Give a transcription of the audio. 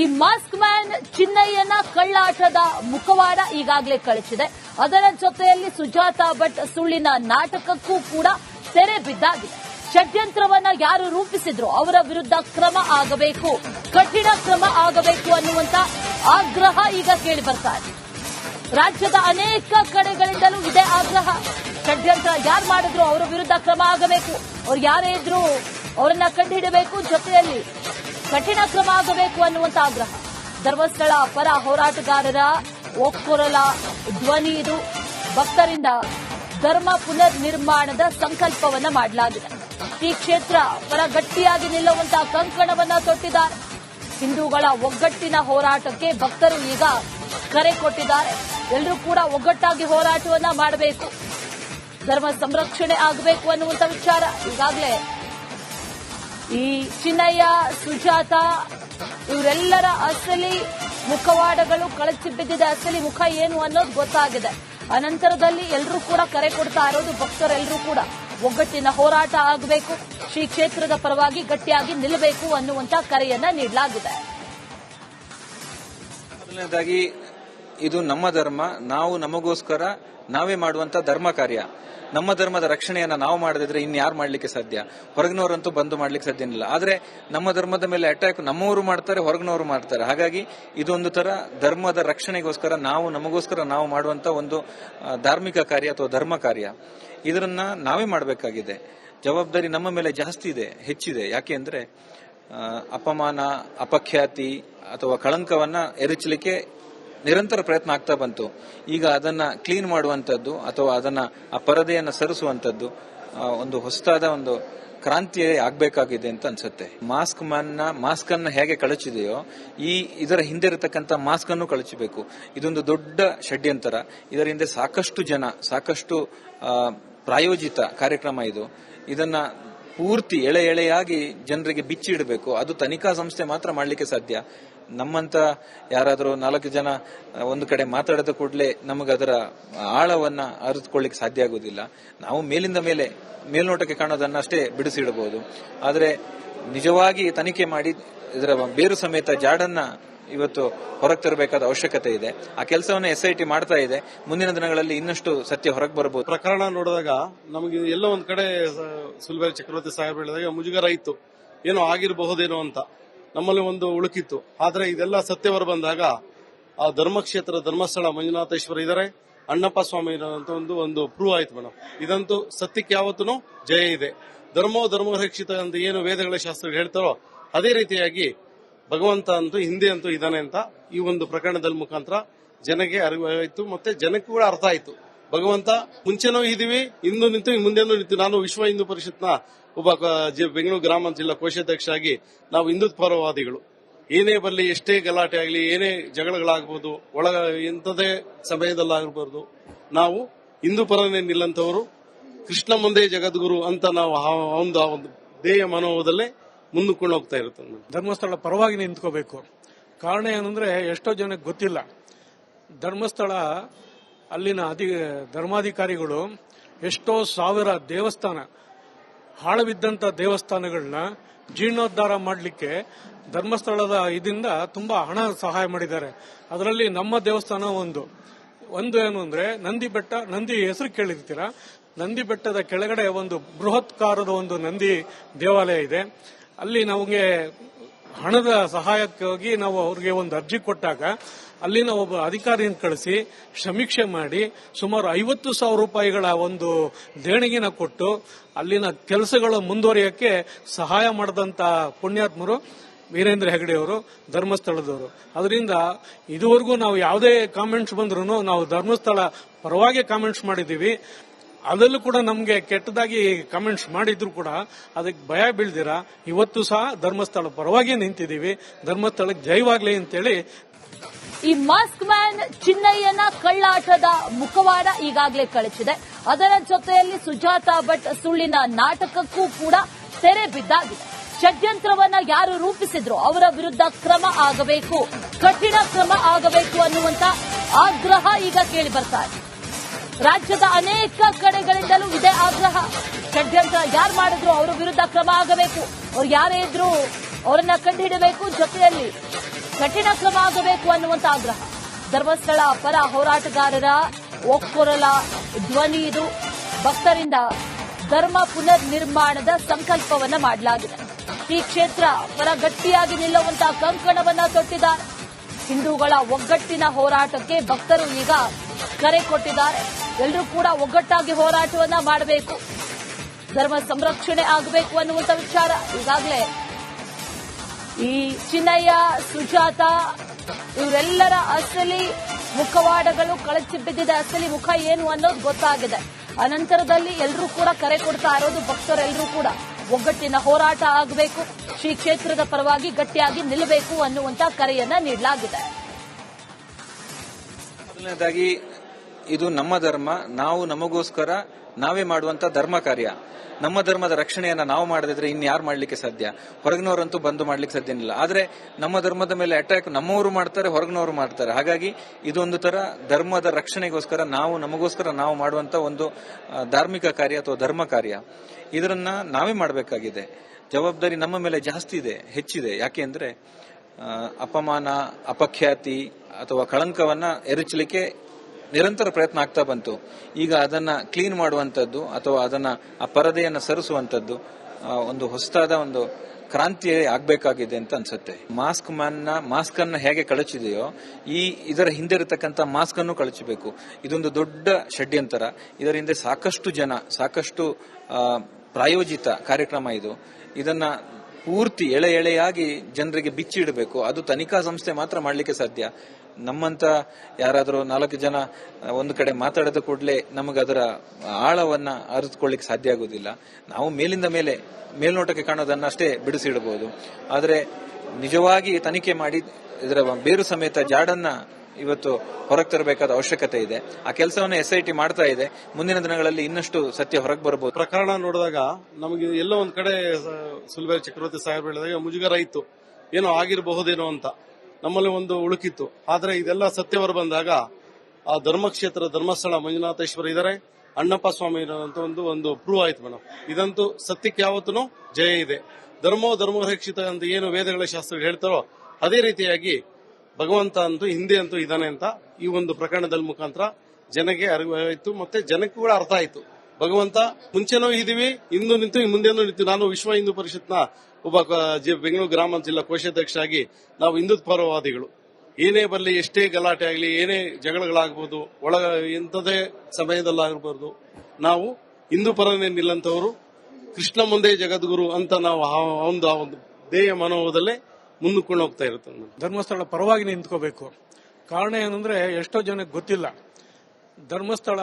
ಈ mask man ಚಿನ್ನಯ್ಯನ ಕಳ್ಳಾಟದ ಮುಖವಾಡ ಈಗಾಗಲೇ ಕಳಿಸಿದೆ ಅದರ ಜೊತೆಯಲ್ಲಿ ಸುಜಾತ ಭಟ್ ಸುಳ್ಳಿನ ನಾಟಕಕ್ಕೂ ಕೂಡ ತೆರೆ ಬಿದ್ದಾಗಿದೆ. ಷಡ್ಯಂತ್ರವನ್ನ ಯಾರು ರೂಪಿಸಿದ್ರು ಅವರ ವಿರುದ್ಧ ಕ್ರಮ ಆಗಬೇಕು, ಕಠಿಣ ಕ್ರಮ ಆಗಬೇಕು ಅನ್ನುವಂತ ಆಗ್ರಹ ಈಗ ಕೇಳಿ ಬರ್ತಾ ಇದೆ. ರಾಜ್ಯದ ಅನೇಕ ಕಡೆಗಳಿಂದಲೂ ಇದೆ ಆಗ್ರಹ. ಷಡ್ಯಂತ್ರ ಯಾರು ಮಾಡಿದ್ರು ಅವರ ವಿರುದ್ಧ ಕ್ರಮ ಆಗಬೇಕು. ಅವ್ರು ಯಾರೇ ಇದ್ರು ಅವರನ್ನ ಕಂಡುಹಿಡಬೇಕು ಜೊತೆಯಲ್ಲಿ ಕಠಿಣ ಕ್ರಮ ಆಗಬೇಕು ಅನ್ನುವಂತ ಆಗ್ರಹ. ಧರ್ಮಸ್ಥಳ ಪರ ಹೋರಾಟಗಾರರ ಒಕ್ಕೊರಲ ಧ್ವನಿ ಇದು. ಭಕ್ತರಿಂದ ಧರ್ಮ ಪುನರ್ ನಿರ್ಮಾಣದ ಸಂಕಲ್ಪವನ್ನ ಮಾಡಲಾಗಿದೆ. ಈ ಕ್ಷೇತ್ರ ಪರ ಗಟ್ಟಿಯಾಗಿ ನಿಲ್ಲುವಂತಹ ಕಂಕಣವನ್ನ ತೊಟ್ಟಿದ್ದಾರೆ. ಹಿಂದೂಗಳ ಒಗ್ಗಟ್ಟಿನ ಹೋರಾಟಕ್ಕೆ ಭಕ್ತರು ಈಗ ಕರೆ ಕೊಟ್ಟಿದ್ದಾರೆ. ಎಲ್ಲರೂ ಕೂಡ ಒಗ್ಗಟ್ಟಾಗಿ ಹೋರಾಟವನ್ನ ಮಾಡಬೇಕು. ಧರ್ಮ ಸಂರಕ್ಷಣೆ ಆಗಬೇಕು ಅನ್ನುವಂತ ವಿಚಾರ. ಈಗಾಗಲೇ ಈ ಚಿನ್ನಯ್ಯ ಸುಜಾತ ಇವರೆಲ್ಲರ ಅಸಲಿ ಮುಖವಾಡಗಳು ಕಳಚಿ ಬಿದ್ದಿದೆ. ಅಸಲಿ ಮುಖ ಏನು ಅನ್ನೋದು ಗೊತ್ತಾಗಿದೆ. ಅನಂತರದಲ್ಲಿ ಎಲ್ಲರೂ ಕೂಡ ಕರೆ ಕೊಡ್ತಾ ಇರೋದು ಭಕ್ತರೆಲ್ಲರೂ ಕೂಡ. ಒಗ್ಗಟ್ಟಿನ ಹೋರಾಟ ಆಗಬೇಕು. ಶ್ರೀ ಕ್ಷೇತ್ರದ ಪರವಾಗಿ ಗಟ್ಟಿಯಾಗಿ ನಿಲ್ಲಬೇಕು ಅನ್ನುವಂತ ಕರೆಯನ್ನ ನೀಡಲಾಗಿದೆ. ಮೊದಲನೇದಾಗಿ, ಇದು ನಮ್ಮ ಧರ್ಮ, ನಾವು ನಮಗೋಸ್ಕರ ನಾವೇ ಮಾಡುವಂತ ಧರ್ಮ ಕಾರ್ಯ. ನಮ್ಮ ಧರ್ಮದ ರಕ್ಷಣೆಯನ್ನ ನಾವು ಮಾಡದಿದ್ರೆ ಇನ್ಯಾರು ಮಾಡ್ಲಿಕ್ಕೆ ಸಾಧ್ಯ? ಹೊರಗಿನವರಂತೂ ಬಂದು ಮಾಡ್ಲಿಕ್ಕೆ ಸಾಧ್ಯ ಇಲ್ಲ ಆದ್ರೆ ನಮ್ಮ ಧರ್ಮದ ಮೇಲೆ ಅಟ್ಯಾಕ್ ನಮ್ಮವರು ಮಾಡ್ತಾರೆ, ಹೊರಗಿನವರು ಮಾಡ್ತಾರೆ. ಹಾಗಾಗಿ ಇದೊಂದು ತರ ಧರ್ಮದ ರಕ್ಷಣೆಗೋಸ್ಕರ ನಾವು, ನಮಗೋಸ್ಕರ ನಾವು ಮಾಡುವಂತ ಒಂದು ಧಾರ್ಮಿಕ ಕಾರ್ಯ ಅಥವಾ ಧರ್ಮ ಕಾರ್ಯ. ಇದರನ್ನ ನಾವೇ ಮಾಡಬೇಕಾಗಿದೆ. ಜವಾಬ್ದಾರಿ ನಮ್ಮ ಮೇಲೆ ಜಾಸ್ತಿ ಇದೆ, ಹೆಚ್ಚಿದೆ. ಯಾಕೆ ಅಂದ್ರೆ ಅಪಮಾನ, ಅಪಖ್ಯಾತಿ ಅಥವಾ ಕಳಂಕವನ್ನ ಎರಚಲಿಕ್ಕೆ ನಿರಂತರ ಪ್ರಯತ್ನ ಆಗ್ತಾ ಬಂತು. ಈಗ ಅದನ್ನ ಕ್ಲೀನ್ ಮಾಡುವಂತದ್ದು ಅಥವಾ ಅದನ್ನ ಆ ಪರದೆಯನ್ನು ಸರಿಸುವಂತದ್ದು ಒಂದು ಹೊಸದಾದ ಒಂದು ಕ್ರಾಂತಿ ಆಗ್ಬೇಕಾಗಿದೆ ಅಂತ ಅನ್ಸುತ್ತೆ. ಮಾಸ್ಕ್ ಮನ್ನ ಮಾಸ್ಕ್ ಅನ್ನ ಹೇಗೆ ಕಳಚಿದೆಯೋ, ಈ ಇದರ ಹಿಂದೆ ಇರತಕ್ಕಂತ ಮಾಸ್ಕ್ ಅನ್ನು ಕಳಚಬೇಕು. ಇದೊಂದು ದೊಡ್ಡ ಷಡ್ಯಂತರ. ಇದರ ಹಿಂದೆ ಸಾಕಷ್ಟು ಜನ, ಸಾಕಷ್ಟು ಪ್ರಾಯೋಜಿತ ಕಾರ್ಯಕ್ರಮ ಇದು. ಇದನ್ನ ಪೂರ್ತಿ ಎಳೆ ಎಳೆಯಾಗಿ ಜನರಿಗೆ ಬಿಚ್ಚಿಡಬೇಕು ಅದು ತನಿಖಾ ಸಂಸ್ಥೆ ಮಾತ್ರ ಮಾಡಲಿಕ್ಕೆ ಸಾಧ್ಯ. ನಮ್ಮಂತ ಯಾರಾದರೂ ನಾಲ್ಕು ಜನ ಒಂದು ಕಡೆ ಮಾತಾಡಿದ ಕೂಡಲೇ ನಮಗೆ ಅದರ ಆಳವನ್ನ ಅರಿತುಕೊಳ್ಳಿಕ್ಕೆ ಸಾಧ್ಯ ಆಗುವುದಿಲ್ಲ. ನಾವು ಮೇಲಿಂದ ಮೇಲೆ, ಮೇಲ್ನೋಟಕ್ಕೆ ಕಾಣೋದನ್ನಷ್ಟೇ ಬಿಡಿಸಿಡಬಹುದು. ಆದರೆ ನಿಜವಾಗಿ ತನಿಖೆ ಮಾಡಿ ಇದರ ಬೇರು ಸಮೇತ ಜಾಡನ್ನ ಇವತ್ತು ಹೊರಗೆ ತರಬೇಕಾದ ಅವಶ್ಯಕತೆ ಇದೆ. ಆ ಕೆಲಸವನ್ನು ಎಸ್ ಐ ಟಿ ಮಾಡ್ತಾ ಇದೆ. ಮುಂದಿನ ದಿನಗಳಲ್ಲಿ ಇನ್ನಷ್ಟು ಸತ್ಯ ಹೊರಗೆ ಬರಬಹುದು. ಪ್ರಕರಣ ನೋಡಿದಾಗ ನಮಗೆ ಎಲ್ಲ ಒಂದ್ ಕಡೆ ಸುಲ್ಬೇರಿ ಚಕ್ರವರ್ತಿ ಸಾಹೇಬ್ ಹೇಳಿದಾಗ ಮುಜುಗರ ಇತ್ತು ಏನೋ ಆಗಿರಬಹುದೇನೋ ಅಂತ. ನಮ್ಮಲ್ಲಿ ಒಂದು ಉಳುಕಿತ್ತು. ಆದರೆ ಇದೆಲ್ಲ ಸತ್ಯ ಹೊರ ಬಂದಾಗ ಆ ಧರ್ಮಕ್ಷೇತ್ರ, ಧರ್ಮಸ್ಥಳ ಮಂಜುನಾಥೇಶ್ವರ ಇದ್ದಾರೆ ಅಣ್ಣಪ್ಪ ಸ್ವಾಮಿ ಅಂತ ಒಂದು ಒಂದು ಪ್ರೂವ್ ಆಯ್ತು ಮೇಡಮ್ ಇದಂತೂ ಸತ್ಯಕ್ಕೆ ಯಾವತ್ತೂ ಜಯ ಇದೆ. ಧರ್ಮೋ ಧರ್ಮರಕ್ಷಿತ ಅಂತ ಏನು ವೇದಗಳ ಶಾಸ್ತ್ರ ಹೇಳ್ತಾರೋ ಅದೇ ರೀತಿಯಾಗಿ ಭಗವಂತ ಅಂತೂ ಹಿಂದೆ ಅಂತೂ ಇದ್ದಾನೆ ಅಂತ ಈ ಒಂದು ಪ್ರಕರಣದ ಮುಖಾಂತರ ಜನಗೆ ಅರಿವಾಯಿತು ಮತ್ತೆ ಜನಕ್ಕೆ ಕೂಡ ಅರ್ಥ ಆಯ್ತು. ಭಗವಂತ ಮುಂಚೆನೂ ಇದೀವಿ ಇಂದು ನಿಂತು ಮುಂದೆನೂ ನಿಂತು. ನಾನು ವಿಶ್ವ ಹಿಂದೂ ಪರಿಷತ್ನ ಒಬ್ಬ ಬೆಂಗಳೂರು ಗ್ರಾಮಾಂತರ ಜಿಲ್ಲಾ ಕೋಶಾಧ್ಯಕ್ಷ ಆಗಿ ನಾವು ಹಿಂದೂ ಪರವಾದಿಗಳು. ಏನೇ ಬರಲಿ, ಎಷ್ಟೇ ಗಲಾಟೆ ಆಗಲಿ, ಏನೇ ಜಗಳಗಳಾಗಬಹುದು ಒಳ ಎಂಥದೇ ಸಮಯದಲ್ಲಾಗಬಾರದು ನಾವು ಹಿಂದೂ ಪರನೇ ನಿಲ್ಲಂತವರು ಕೃಷ್ಣ ಮುಂದೆ ಜಗದ್ಗುರು ಅಂತ ನಾವು ಒಂದು ಒಂದು ಧ್ಯೇಯ ಮನೋಭಾವದಲ್ಲೇ ಮುಂದಕ್ಕೊಂಡು ಹೋಗ್ತಾ ಇರುತ್ತೆ ಧರ್ಮಸ್ಥಳ ಪರವಾಗಿ ನಿಂತ್ಕೋಬೇಕು. ಕಾರಣ ಏನಂದ್ರೆ, ಎಷ್ಟೋ ಜನಕ್ಕೆ ಗೊತ್ತಿಲ್ಲ. ಧರ್ಮಸ್ಥಳ, ಅಲ್ಲಿನ ಅಧಿ, ಧರ್ಮಾಧಿಕಾರಿಗಳು ಎಷ್ಟೋ ಸಾವಿರ ದೇವಸ್ಥಾನ ಹಾಳಬಿದ್ದಂತ ದೇವಸ್ಥಾನಗಳನ್ನ ಜೀರ್ಣೋದ್ಧಾರ ಮಾಡಲಿಕ್ಕೆ ಧರ್ಮಸ್ಥಳದ ಇದರಿಂದ ತುಂಬಾ ಹಣ ಸಹಾಯ ಮಾಡಿದ್ದಾರೆ. ಅದರಲ್ಲಿ ನಮ್ಮ ದೇವಸ್ಥಾನ ಒಂದು. ಒಂದು ಏನು ಅಂದ್ರೆ ನಂದಿ ಬೆಟ್ಟ ನಂದಿ ಹೆಸರು ಕೇಳಿರ್ತೀರಾ? ನಂದಿ ಬೆಟ್ಟದ ಕೆಳಗಡೆ ಒಂದು ಬೃಹತ್ಕಾರದ ಒಂದು ನಂದಿ ದೇವಾಲಯ ಇದೆ. ಅಲ್ಲಿ ನಮಗೆ ಹಣದ ಸಹಾಯಕ್ಕಾಗಿ ನಾವು ಅವ್ರಿಗೆ ಒಂದು ಅರ್ಜಿ ಕೊಟ್ಟಾಗ ಅಲ್ಲಿನ ಒಬ್ಬ ಅಧಿಕಾರಿಯನ್ನು ಕಳಿಸಿ ಸಮೀಕ್ಷೆ ಮಾಡಿ ಸುಮಾರು ಐವತ್ತು ಸಾವಿರ ರೂಪಾಯಿಗಳ ಒಂದು ದೇಣಿಗೆನ ಕೊಟ್ಟು ಅಲ್ಲಿನ ಕೆಲಸಗಳು ಮುಂದುವರಿಯೋಕ್ಕೆ ಸಹಾಯ ಮಾಡಿದಂತ ಪುಣ್ಯಾತ್ಮರು ವೀರೇಂದ್ರ ಹೆಗಡೆ ಅವರು, ಧರ್ಮಸ್ಥಳದವರು. ಅದರಿಂದ ಇದುವರೆಗೂ ನಾವು ಯಾವುದೇ ಕಾಮೆಂಟ್ಸ್ ಬಂದ್ರು ನಾವು ಧರ್ಮಸ್ಥಳ ಪರವಾಗಿ ಕಾಮೆಂಟ್ಸ್ ಮಾಡಿದ್ದೀವಿ. ಅದರಲ್ಲೂ ಕೂಡ ನಮಗೆ ಕೆಟ್ಟದಾಗಿ ಕಾಮೆಂಟ್ಸ್ ಮಾಡಿದ್ರು ಕೂಡ ಅದಕ್ಕೆ ಭಯ ಬೀಳ್ದಿರ. ಇವತ್ತು ಸಹ ಧರ್ಮಸ್ಥಳ ಪರವಾಗಿ ನಿಂತಿದ್ದೀವಿ. ಧರ್ಮಸ್ಥಳಕ್ಕೆ ಜೈವಾಗ್ಲಿ ಅಂತೇಳಿ ಈ ಮಾಸ್ಕ್ ಮ್ಯಾನ್ ಚಿನ್ನಯ್ಯನ ಕಳ್ಳಾಟದ ಮುಖವಾಡ ಈಗಾಗಲೇ ಕಳಿಸಿದೆ ಅದರ ಜೊತೆಯಲ್ಲಿ ಸುಜಾತ ಭಟ್ ಸುಳ್ಳಿನ ನಾಟಕಕ್ಕೂ ಕೂಡ ತೆರೆ ಬಿದ್ದಾಗಿದೆ. ಷಡ್ಯಂತ್ರವನ್ನ ಯಾರು ರೂಪಿಸಿದ್ರು ಅವರ ವಿರುದ್ಧ ಕ್ರಮ ಆಗಬೇಕು, ಕಠಿಣ ಕ್ರಮ ಆಗಬೇಕು ಅನ್ನುವಂತ ಆಗ್ರಹ ಈಗ ಕೇಳಿ ಬರ್ತಾ ಇದೆ. ರಾಜ್ಯದ ಅನೇಕ ಕಡೆಗಳಿಂದಲೂ ಇದೇ ಆಗ್ರಹ. ಷಡ್ಯಂತ್ರ ಯಾರು ಮಾಡಿದ್ರು ಅವರ ವಿರುದ್ಧ ಕ್ರಮ ಆಗಬೇಕು. ಅವ್ರು ಯಾರೇ ಇದ್ರು ಅವರನ್ನ ಕಂಡುಹಿಡಬೇಕು ಜೊತೆಯಲ್ಲಿ. ಕಠಿಣ ಕ್ರಮ ಆಗಬೇಕು ಅನ್ನುವಂತ ಆಗ್ರಹ. ಧರ್ಮಸ್ಥಳ ಪರ ಹೋರಾಟಗಾರರ ಒಕ್ಕೊರಲ ಧ್ವನಿ ಇದು. ಭಕ್ತರಿಂದ ಧರ್ಮ ಪುನರ್ ನಿರ್ಮಾಣದ ಸಂಕಲ್ಪವನ್ನ ಮಾಡಲಾಗಿದೆ. ಈ ಕ್ಷೇತ್ರ ಪರ ಗಟ್ಟಿಯಾಗಿ ನಿಲ್ಲುವಂತಹ ಕಂಕಣವನ್ನ ತೊಟ್ಟಿದ್ದಾರೆ. ಹಿಂದೂಗಳ ಒಗ್ಗಟ್ಟಿನ ಹೋರಾಟಕ್ಕೆ ಭಕ್ತರು ಈಗ ಕರೆ ಕೊಟ್ಟಿದ್ದಾರೆ. ಎಲ್ಲರೂ ಕೂಡ ಒಗ್ಗಟ್ಟಾಗಿ ಹೋರಾಟವನ್ನ ಮಾಡಬೇಕು. ಧರ್ಮ ಸಂರಕ್ಷಣೆ ಆಗಬೇಕು ಅನ್ನುವಂತ ವಿಚಾರ. ಈಗಾಗಲೇ ಈ ಚಿನ್ನಯ್ಯ ಸುಜಾತ ಇವರೆಲ್ಲರ ಅಸಲಿ ಮುಖವಾಡಗಳು ಕಳಚಿ ಬಿದ್ದಿದೆ. ಅಸಲಿ ಮುಖ ಏನು ಅನ್ನೋದು ಗೊತ್ತಾಗಿದೆ. ಅನಂತರದಲ್ಲಿ ಎಲ್ಲರೂ ಕೂಡ ಕರೆ ಕೊಡ್ತಾ ಇರೋದು ಭಕ್ತರೆಲ್ಲರೂ ಕೂಡ. ಒಗ್ಗಟ್ಟಿನ ಹೋರಾಟ ಆಗಬೇಕು, ಶ್ರೀ ಕ್ಷೇತ್ರದ ಪರವಾಗಿ ಗಟ್ಟಿಯಾಗಿ ನಿಲ್ಲಬೇಕು ಅನ್ನುವಂತ ಕರೆಯನ್ನ ನೀಡಲಾಗಿದೆ. ಮೊದಲನೇದಾಗಿ, ಇದು ನಮ್ಮ ಧರ್ಮ, ನಾವು ನಮಗೋಸ್ಕರ ನಾವೇ ಮಾಡುವಂತ ಧರ್ಮ ಕಾರ್ಯ. ನಮ್ಮ ಧರ್ಮದ ರಕ್ಷಣೆಯನ್ನ ನಾವು ಮಾಡದಿದ್ರೆ ಇನ್ಯಾರು ಮಾಡ್ಲಿಕ್ಕೆ ಸಾಧ್ಯ? ಹೊರಗಿನವರಂತೂ ಬಂದು ಮಾಡ್ಲಿಕ್ಕೆ ಸಾಧ್ಯ ಇಲ್ಲ ಆದ್ರೆ ನಮ್ಮ ಧರ್ಮದ ಮೇಲೆ ಅಟ್ಯಾಕ್ ನಮ್ಮವರು ಮಾಡ್ತಾರೆ, ಹೊರಗಿನವರು ಮಾಡ್ತಾರೆ. ಹಾಗಾಗಿ ಇದೊಂದು ತರ ಧರ್ಮದ ರಕ್ಷಣೆಗೋಸ್ಕರ ನಾವು, ನಮಗೋಸ್ಕರ ನಾವು ಮಾಡುವಂತ ಒಂದು ಧಾರ್ಮಿಕ ಕಾರ್ಯ ಅಥವಾ ಧರ್ಮ ಕಾರ್ಯ. ಇದರನ್ನ ನಾವೇ ಮಾಡಬೇಕಾಗಿದೆ. ಜವಾಬ್ದಾರಿ ನಮ್ಮ ಮೇಲೆ ಜಾಸ್ತಿ ಇದೆ, ಹೆಚ್ಚಿದೆ. ಯಾಕೆ ಅಂದ್ರೆ ಅಪಮಾನ, ಅಪಖ್ಯಾತಿ ಅಥವಾ ಕಳಂಕವನ್ನ ಎರಚಲಿಕ್ಕೆ ನಿರಂತರ ಪ್ರಯತ್ನ ಆಗ್ತಾ ಬಂತು. ಈಗ ಅದನ್ನ ಕ್ಲೀನ್ ಮಾಡುವಂಥದ್ದು ಅಥವಾ ಅದನ್ನ ಆ ಪರದೆಯನ್ನು ಸರಿಸುವಂಥದ್ದು ಒಂದು ಹೊಸದಾದ ಒಂದು ಕ್ರಾಂತಿ ಆಗಬೇಕಾಗಿದೆ ಅಂತ ಅನ್ಸುತ್ತೆ. ಮಾಸ್ಕ್ ಮ್ಯಾನ್ನ ಮಾಸ್ಕ್ ಅನ್ನು ಹೇಗೆ ಕಳಚಿದೆಯೋ, ಈ ಇದರ ಹಿಂದೆ ಇರತಕ್ಕಂತ ಮಾಸ್ಕ್ ಅನ್ನು ಕಳಚಬೇಕು. ಇದೊಂದು ದೊಡ್ಡ ಷಡ್ಯಂತರ. ಇದರ ಹಿಂದೆ ಸಾಕಷ್ಟು ಜನ, ಸಾಕಷ್ಟು ಪ್ರಾಯೋಜಿತ ಕಾರ್ಯಕ್ರಮ ಇದು. ಇದನ್ನ ಪೂರ್ತಿ ಎಳೆ ಎಳೆಯಾಗಿ ಜನರಿಗೆ ಬಿಚ್ಚಿಡಬೇಕು. ಅದು ತನಿಖಾ ಸಂಸ್ಥೆ ಮಾತ್ರ ಮಾಡಲಿಕ್ಕೆ ಸಾಧ್ಯ. ನಮ್ಮಂತ ಯಾರಾದರೂ ನಾಲ್ಕು ಜನ ಒಂದು ಕಡೆ ಮಾತಾಡಿದ ಕೂಡಲೇ ನಮಗೆ ಅದರ ಆಳವನ್ನ ಅರಿತುಕೊಳ್ಳಿಕ್ಕೆ ಸಾಧ್ಯ ಆಗೋದಿಲ್ಲ ನಾವು ಮೇಲಿಂದ ಮೇಲೆ, ಮೇಲ್ನೋಟಕ್ಕೆ ಕಾಣೋದನ್ನ ಅಷ್ಟೇ ಬಿಡಿಸಿಡಬಹುದು. ಆದರೆ ನಿಜವಾಗಿ ತನಿಖೆ ಮಾಡಿ, ಇದರ ಬೇರು ಸಮೇತ ಜಾಡನ್ನ ಇವತ್ತು ಹೊರಗೆ ತರಬೇಕಾದ ಅವಶ್ಯಕತೆ ಇದೆ. ಆ ಕೆಲಸವನ್ನು ಎಸ್ ಐ ಟಿ ಮಾಡ್ತಾ ಇದೆ. ಮುಂದಿನ ದಿನಗಳಲ್ಲಿ ಇನ್ನಷ್ಟು ಸತ್ಯ ಹೊರಗೆ ಬರಬಹುದು. ಪ್ರಕರಣ ನೋಡಿದಾಗ ನಮಗೆ ಎಲ್ಲೋ ಒಂದ್ ಕಡೆ ಸುಲಭ ಚಕ್ರವರ್ತಿ ಸಾಹೇಬ್ ಹೇಳಿದಾಗ ಮುಜುಗರ ಇತ್ತು. ಏನೋ ಆಗಿರಬಹುದೇನೋ ಅಂತ. ನಮ್ಮಲ್ಲಿ ಒಂದು ಉಳುಕಿತ್ತು. ಆದರೆ ಇದೆಲ್ಲ ಸತ್ಯವರು ಬಂದಾಗ ಆ ಧರ್ಮಕ್ಷೇತ್ರ, ಧರ್ಮಸ್ಥಳ ಮಂಜುನಾಥೇಶ್ವರ ಇದ್ದಾರೆ ಅಣ್ಣಪ್ಪ ಸ್ವಾಮಿ ಅಂತ ಒಂದು ಒಂದು ಪ್ರೂವ್ ಆಯ್ತು ಮೇಡಮ್ ಇದಂತೂ ಸತ್ಯಕ್ಕೆ ಯಾವತ್ತೂ ಜಯ ಇದೆ. ಧರ್ಮೋ, ಧರ್ಮ ರಕ್ಷಿತ ಅಂತ ಏನು ವೇದಗಳ ಶಾಸ್ತ್ರ ಹೇಳ್ತಾರೋ ಅದೇ ರೀತಿಯಾಗಿ ಭಗವಂತ ಅಂತೂ ಹಿಂದೆ ಅಂತೂ ಇದ್ದಾನೆ ಅಂತ ಈ ಒಂದು ಪ್ರಕರಣದ ಮುಖಾಂತರ ಜನಕ್ಕೆ ಅರಿವಾಯಿತು, ಮತ್ತೆ ಜನಕ್ಕೂ ಕೂಡ ಅರ್ಥ ಆಯ್ತು. ಭಗವಂತ ಮುಂಚೆನೂ ಇದೀವಿ ಇಂದು ನಿಂತು ಮುಂದೆನೂ ನಿಂತು, ನಾನು ವಿಶ್ವ ಹಿಂದೂ ಪರಿಷತ್ನ ಒಬ್ಬ ಬೆಂಗಳೂರು ಗ್ರಾಮ ಜಿಲ್ಲಾ ಕೋಶಾಧ್ಯಕ್ಷ ಆಗಿ ನಾವು ಹಿಂದೂ ಪರವಾದಿಗಳು ಏನೇ ಬರಲಿ, ಎಷ್ಟೇ ಗಲಾಟೆ ಆಗಲಿ, ಏನೇ ಜಗಳಗಳಾಗ್ಬೋದು ಒಳ ಎಂಥದೇ ಸಮಯದಲ್ಲಾಗಿರ್ಬಾರ್ದು ನಾವು ಹಿಂದೂ ಪರನೇ ನಿಲ್ಲಂತವರು ಕೃಷ್ಣ ಮುಂದೆ ಜಗದ್ಗುರು ಅಂತ ನಾವು ಒಂದು, ಆ ಒಂದು ಧ್ಯೇಯ ಮನೋಭಾವದಲ್ಲೇ ಮುಂದಕ್ಕೊಂಡು ಹೋಗ್ತಾ ಇರುತ್ತೆ ಧರ್ಮಸ್ಥಳ ಪರವಾಗಿ ನಿಂತ್ಕೋಬೇಕು. ಕಾರಣ ಏನಂದ್ರೆ, ಎಷ್ಟೋ ಜನಕ್ಕೆ ಗೊತ್ತಿಲ್ಲ. ಧರ್ಮಸ್ಥಳ